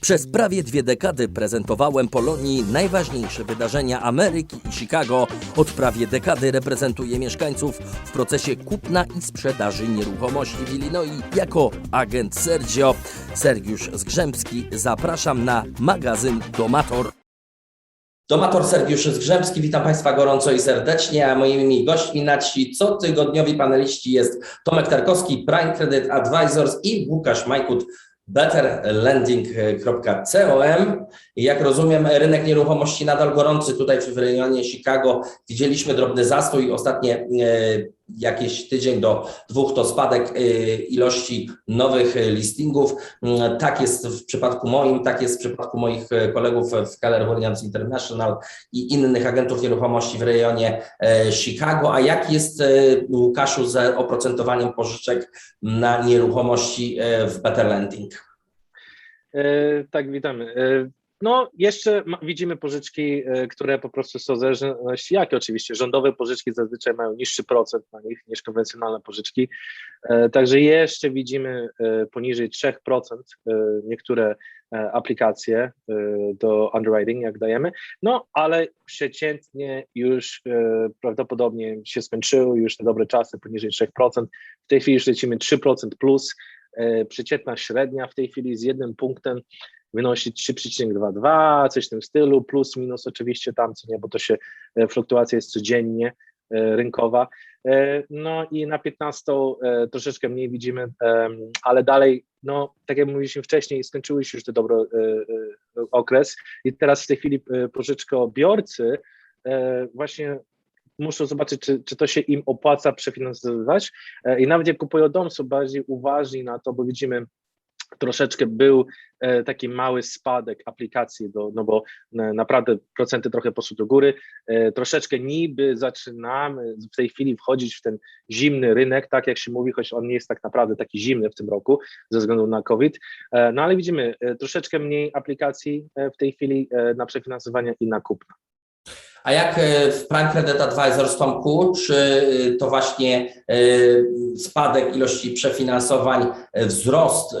Przez prawie dwie dekady prezentowałem Polonii najważniejsze wydarzenia Ameryki i Chicago. Od prawie dekady reprezentuję mieszkańców w procesie kupna i sprzedaży nieruchomości w Illinois jako agent Sergio. Sergiusz Zgrzębski, zapraszam na magazyn Domator. Domator Sergiusz Zgrzębski, witam Państwa gorąco i serdecznie, a moimi gośćmi na ci cotygodniowi paneliści jest Tomek Tarkowski, Prime Credit Advisors i Łukasz Majkut, betterlending.com. Jak rozumiem, rynek nieruchomości nadal gorący tutaj w rejonie Chicago. Widzieliśmy drobny zastój, ostatnie e, jakieś tydzień do dwóch to spadek e, ilości nowych listingów. Mm, Tak jest w przypadku moim, tak jest w przypadku moich e, kolegów w Keller Williams International i innych agentów nieruchomości w rejonie Chicago. A jak jest, Łukaszu, z oprocentowaniem pożyczek na nieruchomości w Better Lending? Tak, witamy. No, jeszcze widzimy pożyczki, e, które po prostu są zależności, jakie oczywiście. Rządowe pożyczki zazwyczaj mają niższy procent na nich niż konwencjonalne pożyczki. E, Także jeszcze widzimy e, poniżej 3% e, niektóre aplikacje do underwriting, jak dajemy. No, ale przeciętnie już prawdopodobnie się skończyły już te dobre czasy poniżej 3%. W tej chwili już lecimy 3% plus. Przeciętna średnia w tej chwili z jednym punktem wynosi 3,22, coś w tym stylu, plus minus oczywiście tam, co nie, bo to się e, fluktuacja jest codziennie e, rynkowa. E, No i na 15 e, troszeczkę mniej widzimy, ale dalej, no tak jak mówiliśmy wcześniej, skończyły się już ten dobry okres i teraz w tej chwili pożyczkobiorcy właśnie muszą zobaczyć, czy, czy to się im opłaca przefinansowywać i nawet jak kupują dom, są bardziej uważni na to, bo widzimy troszeczkę był e, taki mały spadek aplikacji, do, no bo e, naprawdę procenty trochę poszły do góry. E, troszeczkę niby zaczynamy w tej chwili wchodzić w ten zimny rynek, tak jak się mówi, choć on nie jest tak naprawdę taki zimny w tym roku ze względu na COVID. No ale widzimy troszeczkę mniej aplikacji w tej chwili na przefinansowanie i na kupno. A jak e, w Prime Credit Advisors, Tomku, czy e, to właśnie e, spadek ilości przefinansowań, wzrost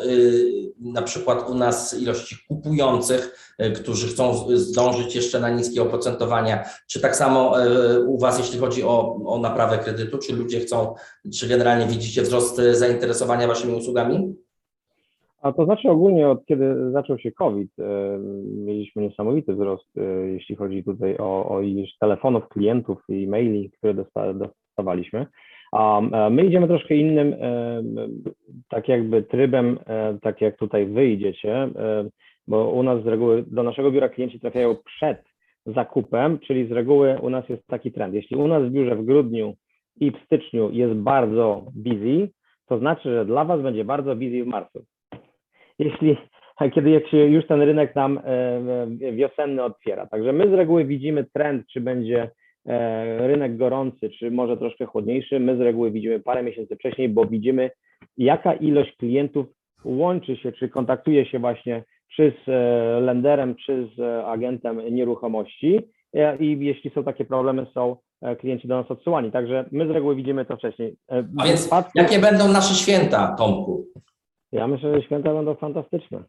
na przykład u nas ilości kupujących, którzy chcą zdążyć jeszcze na niskie oprocentowania, czy tak samo u Was, jeśli chodzi o, o naprawę kredytu, czy ludzie chcą, czy generalnie widzicie wzrost zainteresowania Waszymi usługami? A to znaczy ogólnie od kiedy zaczął się COVID, e, mieliśmy niesamowity wzrost, e, jeśli chodzi tutaj o, o ilość telefonów, klientów i maili, które dosta, dostawaliśmy. A my idziemy troszkę innym, e, tak jakby trybem, tak jak tutaj wy idziecie, e, bo u nas z reguły do naszego biura klienci trafiają przed zakupem, czyli z reguły u nas jest taki trend. Jeśli u nas w biurze w grudniu i w styczniu jest bardzo busy, to znaczy, że dla was będzie bardzo busy w marcu jeśli, kiedy jak się już ten rynek nam e, e, wiosenny otwiera. Także my z reguły widzimy trend, czy będzie e, rynek gorący, czy może troszkę chłodniejszy. My z reguły widzimy parę miesięcy wcześniej, bo widzimy, jaka ilość klientów łączy się, czy kontaktuje się właśnie czy z lenderem, czy z agentem nieruchomości. I jeśli są takie problemy, są klienci do nas odsyłani. Także my z reguły widzimy to wcześniej. A więc jakie będą nasze święta, Tomku? Ja myślę, że święta będą fantastyczne.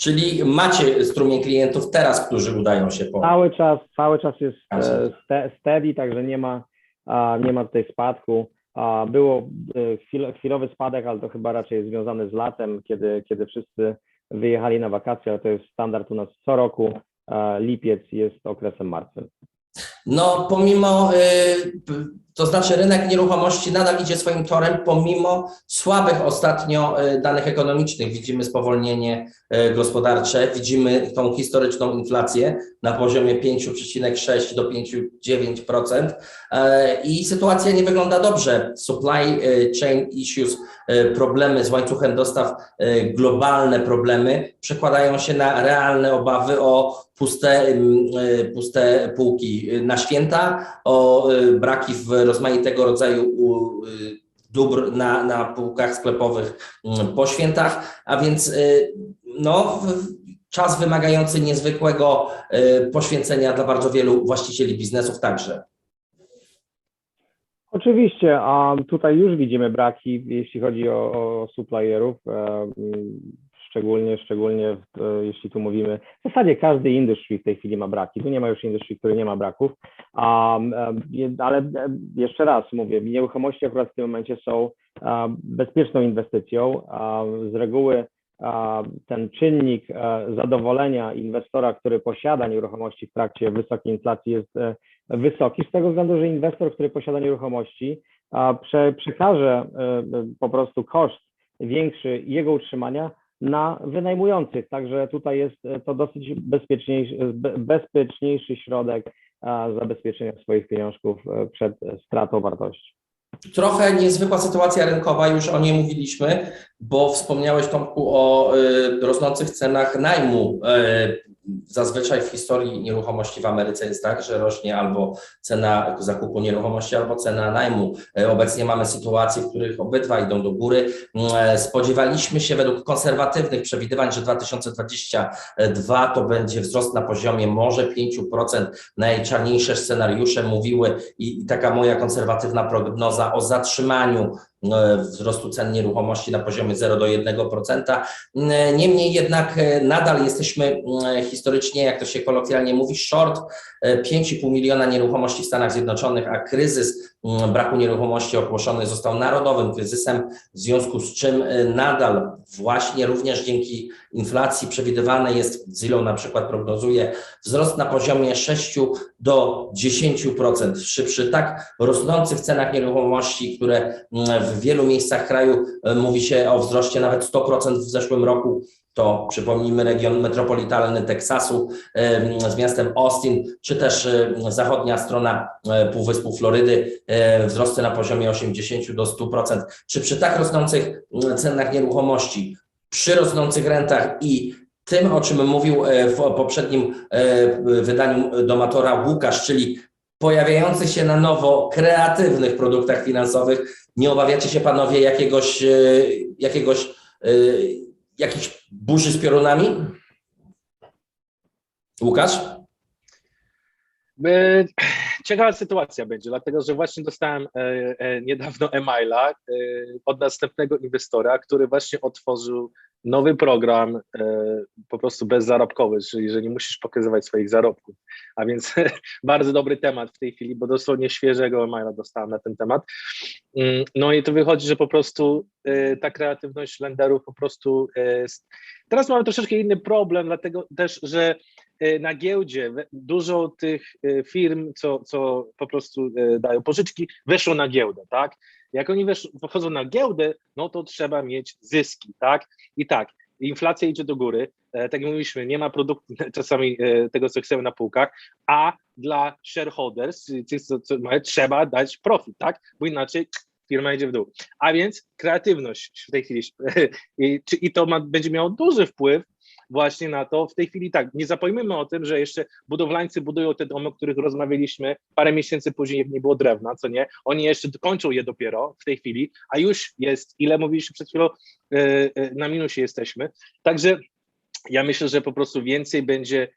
Czyli macie strumień klientów teraz, którzy udają się po... Cały czas, cały czas jest e, ste- steady, także nie ma, a, nie ma tutaj spadku. A, Było e, chwil, chwilowy spadek, ale to chyba raczej jest związane z latem, kiedy, kiedy wszyscy wyjechali na wakacje, ale to jest standard u nas co roku. A, Lipiec jest okresem marcem. No, pomimo, y, to znaczy rynek nieruchomości nadal idzie swoim torem, pomimo słabych ostatnio y, danych ekonomicznych. Widzimy spowolnienie y, gospodarcze, widzimy tą historyczną inflację na poziomie 5,6 do 5,9% e, i sytuacja nie wygląda dobrze. Supply chain issues, problemy z łańcuchem dostaw, globalne problemy przekładają się na realne obawy o puste, puste półki na święta, o y, braki w rozmaitego rodzaju y, dóbr na, na półkach sklepowych mm, po świętach, a więc y, no, czas wymagający niezwykłego poświęcenia dla bardzo wielu właścicieli biznesów także. Oczywiście, a tutaj już widzimy braki, jeśli chodzi o, o. Szczególnie, szczególnie w, e, jeśli tu mówimy, w zasadzie każdy industry w tej chwili ma braki, tu nie ma już industry, który nie ma braków, je- ale e, jeszcze raz mówię, nieruchomości akurat w tym momencie są a, bezpieczną inwestycją, a, z reguły ten czynnik zadowolenia inwestora, który posiada nieruchomości w trakcie wysokiej inflacji jest wysoki, z tego względu, że inwestor, który posiada nieruchomości, przekaże po prostu koszt większy jego utrzymania na wynajmujących. Także tutaj jest e, to dosyć bezpieczniejszy, be- bezpieczniejszy środek zabezpieczenia swoich pieniążków e, przed stratą wartości. Trochę niezwykła sytuacja rynkowa, już o niej mówiliśmy, bo wspomniałeś Tomku o y, rosnących cenach najmu. Y, Zazwyczaj w historii nieruchomości w Ameryce jest tak, że rośnie albo cena zakupu nieruchomości, albo cena najmu. Y, Obecnie mamy sytuacje, w których obydwa idą do góry. Y, Spodziewaliśmy się według konserwatywnych przewidywań, że 2022 to będzie wzrost na poziomie może 5%. Najczarniejsze scenariusze mówiły i, i taka moja konserwatywna prognoza o zatrzymaniu e, wzrostu cen nieruchomości na poziomie 0 do 1%. E, Niemniej jednak e, nadal jesteśmy e, historycznie, jak to się kolokwialnie mówi, short e, 5,5 miliona nieruchomości w Stanach Zjednoczonych, a kryzys braku nieruchomości ogłoszony został narodowym kryzysem, w związku z czym e, nadal właśnie również dzięki inflacji przewidywane jest, Zillow na przykład prognozuje wzrost na poziomie 6 do 10%. Przy, tak rosnących cenach nieruchomości, które mm, w wielu miejscach kraju e, mówi się o wzroście nawet 100% w zeszłym roku, to przypomnijmy region metropolitalny Teksasu z miastem Austin, czy też zachodnia strona e, Półwyspu Florydy, e, wzrosty na poziomie 80 do 100%. Czy przy tak rosnących cenach nieruchomości, przy rosnących rentach i tym, o czym mówił e, w poprzednim wydaniu Domatora Łukasz, czyli pojawiających się na nowo kreatywnych produktach finansowych, nie obawiacie się panowie jakiegoś, jakiegoś jakichś burzy z piorunami? Łukasz? Ciekawa sytuacja będzie, dlatego że właśnie dostałem e, e, niedawno e-maila e, od następnego inwestora, który właśnie otworzył nowy program po prostu bezzarobkowy, czyli że nie musisz pokazywać swoich zarobków. A więc bardzo dobry temat w tej chwili, bo dosłownie świeżego e-maila dostałem na ten temat. Mm, No i to wychodzi, że po prostu ta kreatywność lenderów po prostu. Teraz mamy troszeczkę inny problem, dlatego też, że na giełdzie dużo tych e, firm, co, co po prostu e, dają pożyczki, weszło na giełdę, tak? Jak oni wesz, wchodzą na giełdę, no to trzeba mieć zyski, tak? I tak, inflacja idzie do góry, e, tak jak mówiliśmy, nie ma produktu czasami e, tego, co chcemy na półkach, a dla shareholders, tych, co, co trzeba dać profit, tak? Bo inaczej firma idzie w dół. A więc kreatywność w tej chwili. I, i to ma, będzie miało duży wpływ właśnie na to. W tej chwili tak, nie zapominajmy o tym, że jeszcze budowlańcy budują te domy, o których rozmawialiśmy parę miesięcy później, jak nie było drewna, co nie? Oni jeszcze kończą je dopiero w tej chwili, a już jest, ile mówiliśmy przed chwilą, e, e, na minusie jesteśmy. Także ja myślę, że po prostu więcej będzie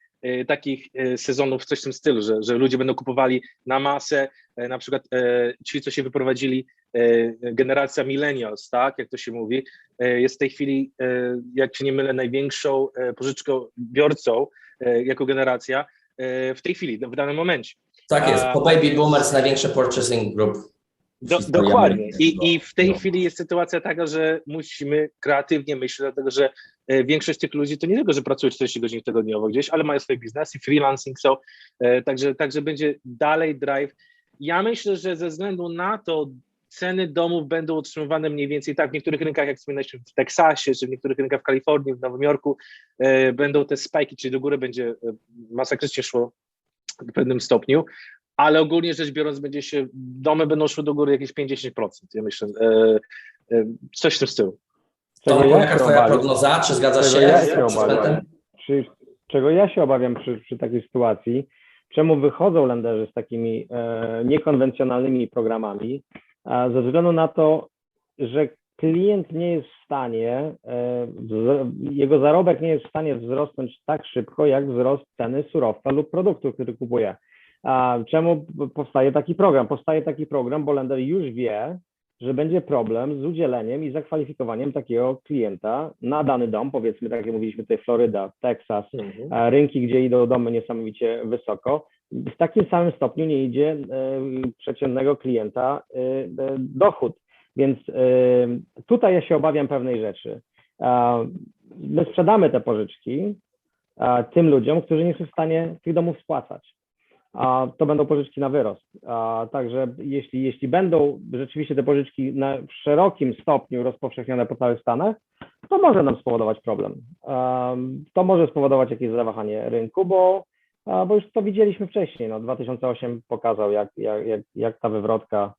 takich e, sezonów, coś w tym stylu, że, że ludzie będą kupowali na masę, e, na przykład e, ci, co się wyprowadzili, e, generacja millennials, tak, jak to się mówi, e, jest w tej chwili, e, jak się nie mylę, największą e, pożyczkobiorcą e, jako generacja e, w tej chwili, w danym momencie. Tak jest. Po Baby Boomers największe purchasing group. Do, dokładnie. I, I w tej No. chwili jest sytuacja taka, że musimy kreatywnie myśleć, dlatego że e, większość tych ludzi to nie tylko, że pracują 40 godzin tygodniowo gdzieś, ale mają swoje biznesy, freelancing są, e, także, także będzie dalej drive. Ja myślę, że ze względu na to ceny domów będą utrzymywane mniej więcej tak w niektórych rynkach, jak wspominaliśmy w Teksasie, czy w niektórych rynkach w Kalifornii, w Nowym Jorku, e, będą te spajki, czyli do góry będzie masakrycznie szło w pewnym stopniu, ale ogólnie rzecz biorąc będzie się, domy będą szły do góry jakieś 50%, ja myślę, e, e, coś w tym stylu. Czego ja jaka twoja prognoza? Czy czego się ja się obawiam, czy, czego ja się obawiam przy, przy takiej sytuacji, czemu wychodzą lenderzy z takimi e, niekonwencjonalnymi programami, a ze względu na to, że klient nie jest w stanie, e, wz- jego zarobek nie jest w stanie wzrosnąć tak szybko, jak wzrost ceny surowca lub produktu, który kupuje. Czemu powstaje taki program? Powstaje taki program, bo lender już wie, że będzie problem z udzieleniem i zakwalifikowaniem takiego klienta na dany dom, powiedzmy, tak jak mówiliśmy tutaj, Floryda, Teksas, Mhm. rynki, gdzie idą domy niesamowicie wysoko, w takim samym stopniu nie idzie e, przeciętnego klienta e, e, dochód. Więc tutaj ja się obawiam pewnej rzeczy. My sprzedamy te pożyczki tym ludziom, którzy nie są w stanie tych domów spłacać. To będą pożyczki na wyrost. Także jeśli, jeśli będą rzeczywiście te pożyczki na w szerokim stopniu rozpowszechnione po całych Stanach, to może nam spowodować problem. To może spowodować jakieś zawahanie rynku, bo, bo już to widzieliśmy wcześniej. No, 2008 pokazał, jak, jak, jak, jak ta wywrotka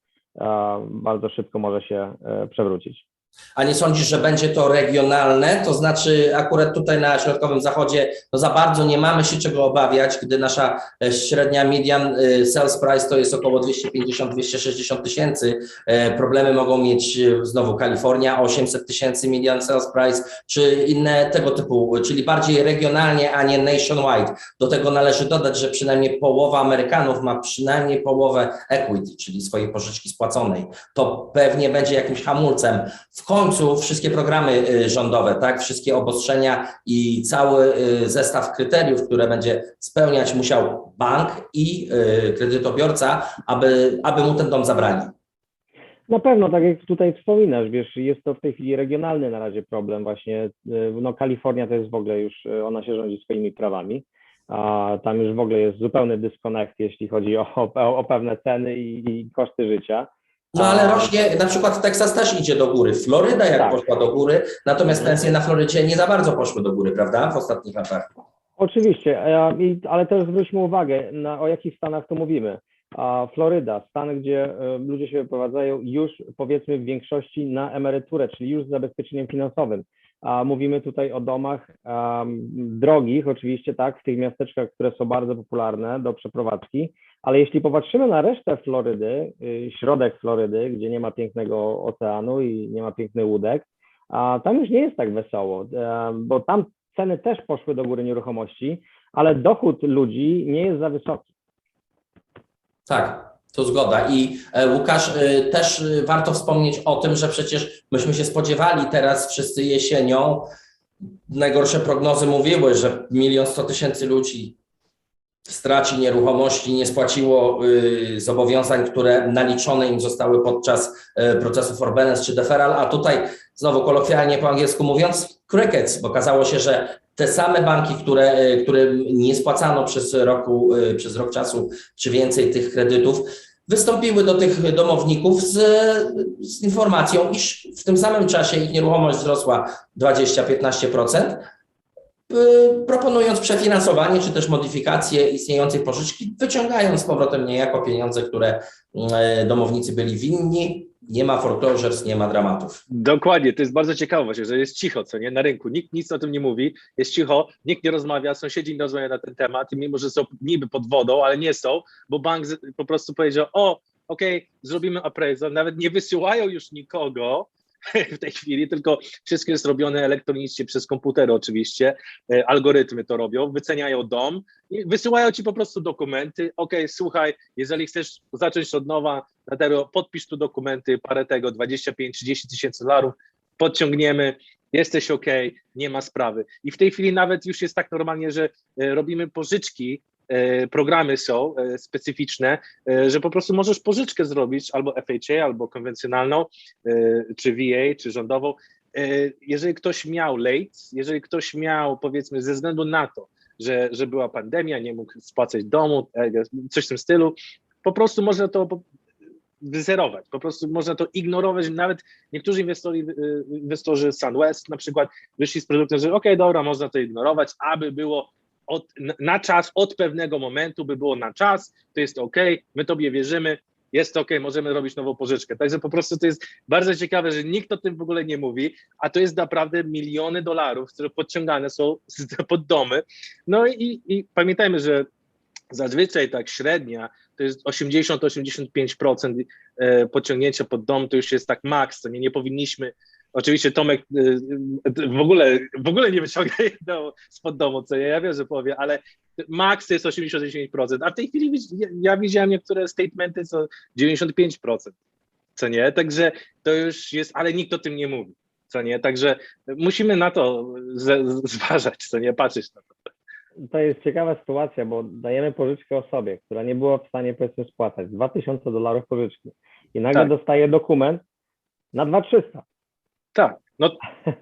bardzo szybko może się e, przewrócić. A nie sądzisz, że będzie to regionalne? To znaczy, akurat tutaj na środkowym zachodzie no za bardzo nie mamy się czego obawiać, gdy nasza e, średnia median e, sales price to jest około 250-260 tysięcy. E, Problemy mogą mieć znowu Kalifornia 800 tysięcy median sales price, czy inne tego typu, czyli bardziej regionalnie, a nie nationwide. Do tego należy dodać, że przynajmniej połowa Amerykanów ma przynajmniej połowę equity, czyli swojej pożyczki spłaconej. To pewnie będzie jakimś hamulcem w końcu wszystkie programy y, rządowe, tak, wszystkie obostrzenia i cały y, zestaw kryteriów, które będzie spełniać musiał bank i y, kredytobiorca, aby, aby mu ten dom zabrali. Na pewno, tak jak tutaj wspominasz, wiesz, jest to w tej chwili regionalny na razie problem właśnie. No Kalifornia to jest w ogóle już, ona się rządzi swoimi prawami, a tam już w ogóle jest zupełny dyskonekt, jeśli chodzi o, o, o pewne ceny i, i koszty życia. No ale rośnie, na przykład Teksas też idzie do góry, Floryda jak Tak. poszła do góry, natomiast pensje na Florydzie nie za bardzo poszły do góry, prawda, w ostatnich latach. Oczywiście, ale też zwróćmy uwagę, na, o jakich stanach tu mówimy. A Floryda, stan, gdzie e, ludzie się wyprowadzają już powiedzmy w większości na emeryturę, czyli już z zabezpieczeniem finansowym. A mówimy tutaj o domach um, drogich, oczywiście tak, w tych miasteczkach, które są bardzo popularne do przeprowadzki, ale jeśli popatrzymy na resztę Florydy, y, środek Florydy, gdzie nie ma pięknego oceanu i nie ma pięknych łódek, a tam już nie jest tak wesoło, e, bo tam ceny też poszły do góry nieruchomości, ale dochód ludzi nie jest za wysoki. Tak, to zgoda. I e, Łukasz, e, też e, warto wspomnieć o tym, że przecież myśmy się spodziewali teraz wszyscy jesienią. Najgorsze prognozy mówiły, że milion sto tysięcy ludzi straci nieruchomości, nie spłaciło y, zobowiązań, które naliczone im zostały podczas y, procesu forbearance czy deferral, a tutaj znowu kolokwialnie po angielsku mówiąc crickets, bo okazało się, że te same banki, które, y, którym nie spłacano przez, roku, y, przez rok czasu czy więcej tych kredytów, wystąpiły do tych domowników z, z informacją, iż w tym samym czasie ich nieruchomość wzrosła 20-15%, y, proponując przefinansowanie czy też modyfikację istniejącej pożyczki, wyciągając z powrotem niejako pieniądze, które y, domownicy byli winni. Nie ma foreclosures, nie ma dramatów. Dokładnie, to jest bardzo ciekawe właśnie, że jest cicho, co nie, na rynku, nikt nic o tym nie mówi, jest cicho, nikt nie rozmawia, sąsiedzi nie rozmawiają na ten temat, mimo że są niby pod wodą, ale nie są, bo bank po prostu powiedział, o, okej, zrobimy appraisal, nawet nie wysyłają już nikogo w tej chwili, tylko wszystko jest robione elektronicznie przez komputery oczywiście, e, algorytmy to robią, wyceniają dom, wysyłają ci po prostu dokumenty, okej, słuchaj, jeżeli chcesz zacząć od nowa, Dlatego podpisz tu dokumenty, parę tego, 25-30 tysięcy dolarów, podciągniemy, jesteś ok, nie ma sprawy. I w tej chwili nawet już jest tak normalnie, że e, robimy pożyczki, programy są e, specyficzne, e, że po prostu możesz pożyczkę zrobić albo FHA, albo konwencjonalną, e, czy VA, czy rządową. E, Jeżeli ktoś miał late, jeżeli ktoś miał powiedzmy ze względu na to, że, że była pandemia, nie mógł spłacać domu, e, coś w tym stylu, po prostu można to wyzerować. Po prostu można to ignorować. Nawet niektórzy inwestorzy, inwestorzy SunWest na przykład wyszli z produktem, że ok, dobra, można to ignorować, aby było od, na- czas, od pewnego momentu by było na czas, to jest ok, my tobie wierzymy, jest ok, możemy robić nową pożyczkę. Także po prostu to jest bardzo ciekawe, że nikt o tym w ogóle nie mówi, a to jest naprawdę miliony dolarów, które podciągane są pod domy. No i, i pamiętajmy, że zazwyczaj tak średnia to jest 80-85% e, pociągnięcia pod dom, to już jest tak maks, nie, nie powinniśmy, oczywiście Tomek e, e, w ogóle, w ogóle nie wyciąga jedno spod domu, co ja, ja wiem, że powie, ale maks jest 80-85%, a w tej chwili ja, ja widziałem niektóre statementy, co 95%. co nie? Także to już jest, ale nikt o tym nie mówi, co nie? Także musimy na to zważać, co nie? Patrzeć na to. To jest ciekawa sytuacja, bo dajemy pożyczkę osobie, która nie była w stanie powiedzmy spłacać 2000 dolarów pożyczki i nagle Tak. dostaje dokument na 2300. Tak, no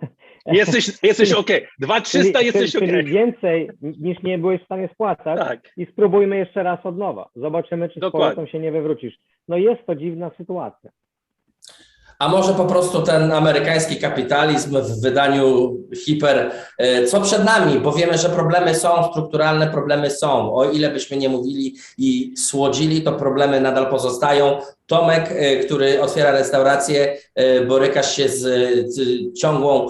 jesteś, jesteś okej. 2300 jesteś czyli, okej. czyli więcej niż nie byłeś w stanie spłacać Tak, i spróbujmy jeszcze raz od nowa. Zobaczymy, czy z Dokładnie. powrotem się nie wywrócisz. No jest to dziwna sytuacja. A może po prostu ten amerykański kapitalizm w wydaniu hiper, e, co przed nami, bo wiemy, że problemy są, strukturalne problemy są. O ile byśmy nie mówili i słodzili, to problemy nadal pozostają. Tomek, e, który otwiera restaurację, e, borykasz się z, ciągłą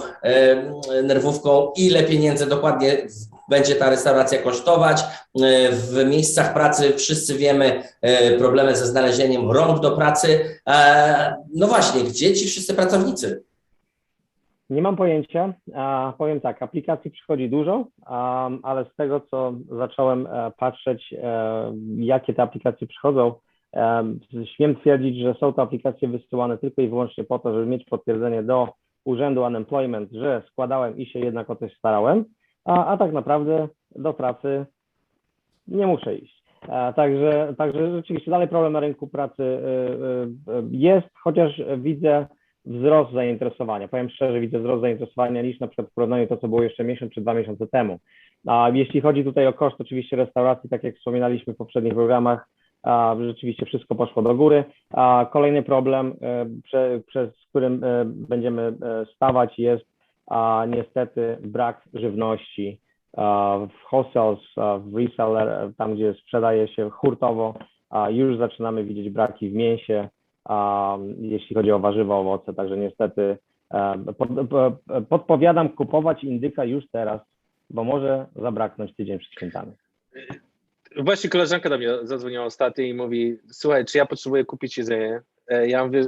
nerwówką, ile pieniędzy dokładnie będzie ta restauracja kosztować. E, W miejscach pracy wszyscy wiemy e, problemy ze znalezieniem rąk do pracy. E, No właśnie, gdzie ci wszyscy pracownicy? Nie mam pojęcia. Powiem tak, aplikacji przychodzi dużo, ale z tego, co zacząłem patrzeć, jakie te aplikacje przychodzą, śmiem twierdzić, że są to aplikacje wysyłane tylko i wyłącznie po to, żeby mieć potwierdzenie do Urzędu Unemployment, że składałem i się jednak o coś starałem, a, a tak naprawdę do pracy nie muszę iść. Także, także rzeczywiście dalej problem na rynku pracy e, e, e, jest, chociaż widzę wzrost zainteresowania. Powiem szczerze, widzę wzrost zainteresowania niż na przykład w porównaniu to, co było jeszcze miesiąc czy dwa miesiące temu. A jeśli chodzi tutaj o koszt oczywiście restauracji, tak jak wspominaliśmy w poprzednich programach, a, rzeczywiście wszystko poszło do góry. A kolejny problem, prze, przez którym będziemy stawać jest a, niestety brak żywności w hostels, w reseller, e, tam gdzie sprzedaje się hurtowo, już zaczynamy widzieć braki w mięsie, jeśli chodzi o warzywa, owoce, także niestety e, po- podpowiadam kupować indyka już teraz, bo może zabraknąć tydzień przed świętami. Właśnie koleżanka do mnie zadzwoniła ostatnio i mówi, słuchaj, czy ja potrzebuję kupić jedzenie? E, Ja mówię,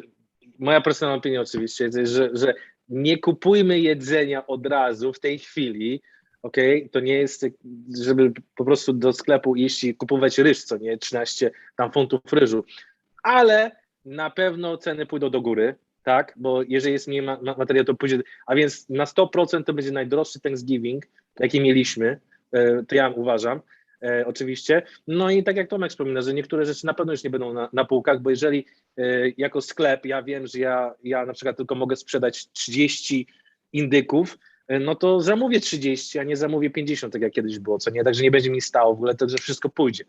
moja personalna opinia oczywiście, że, że nie kupujmy jedzenia od razu w tej chwili, okej? To nie jest, żeby po prostu do sklepu iść i kupować ryż, co nie, 13 tam funtów ryżu, ale na pewno ceny pójdą do góry, tak? Bo jeżeli jest mniej ma- to pójdzie, a więc na 100% to będzie najdroższy Thanksgiving, jaki mieliśmy, e, to ja uważam, e, oczywiście. No i tak jak Tomek wspomina, że niektóre rzeczy na pewno już nie będą na, na półkach, bo jeżeli e, jako sklep ja wiem, że ja, ja na przykład tylko mogę sprzedać 30 indyków, e, no to zamówię 30, a nie zamówię 50, tak jak kiedyś było, co nie? Także nie będzie mi stało w ogóle, także wszystko pójdzie.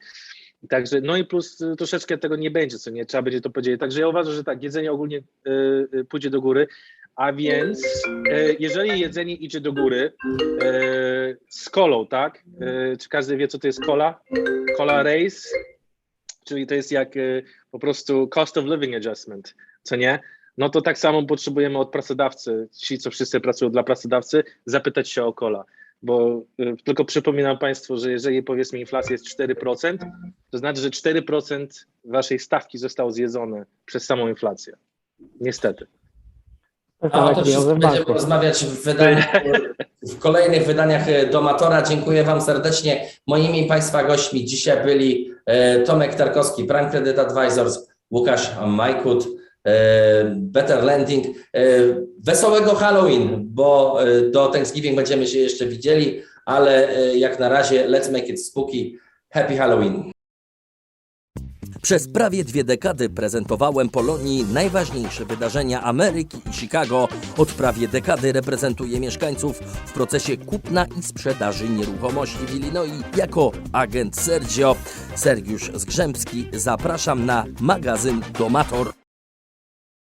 Także, no i plus y, troszeczkę tego nie będzie, co nie, trzeba będzie to podzielić. Także ja uważam, że tak, jedzenie ogólnie y, y, pójdzie do góry, a więc y, jeżeli jedzenie idzie do góry y, z kolą, tak? Y, czy każdy wie, co to jest kola? Kola race, czyli to jest jak po prostu cost of living adjustment, co nie? No to tak samo potrzebujemy od pracodawcy, ci, co wszyscy pracują dla pracodawcy, zapytać się o kola. Bo tylko przypominam Państwu, że jeżeli powiedzmy inflacja jest 4%, to znaczy, że 4% waszej stawki zostało zjedzone przez samą inflację. Niestety. A o tym wszystkim będziemy rozmawiać w, w kolejnych wydaniach e, Domatora. Dziękuję Wam serdecznie. Moimi Państwa gośćmi dzisiaj byli e, Tomek Tarkowski, Prime Credit Advisors, Łukasz Majkut, e, Better Lending. E, Wesołego Halloween, bo do Thanksgiving będziemy się jeszcze widzieli, ale jak na razie let's make it spooky. Happy Halloween. Przez prawie dwie dekady prezentowałem Polonii najważniejsze wydarzenia Ameryki i Chicago. Od prawie dekady reprezentuję mieszkańców w procesie kupna i sprzedaży nieruchomości w Illinois jako agent Sergio. Sergiusz Zgrzębski. Zapraszam na magazyn Domator.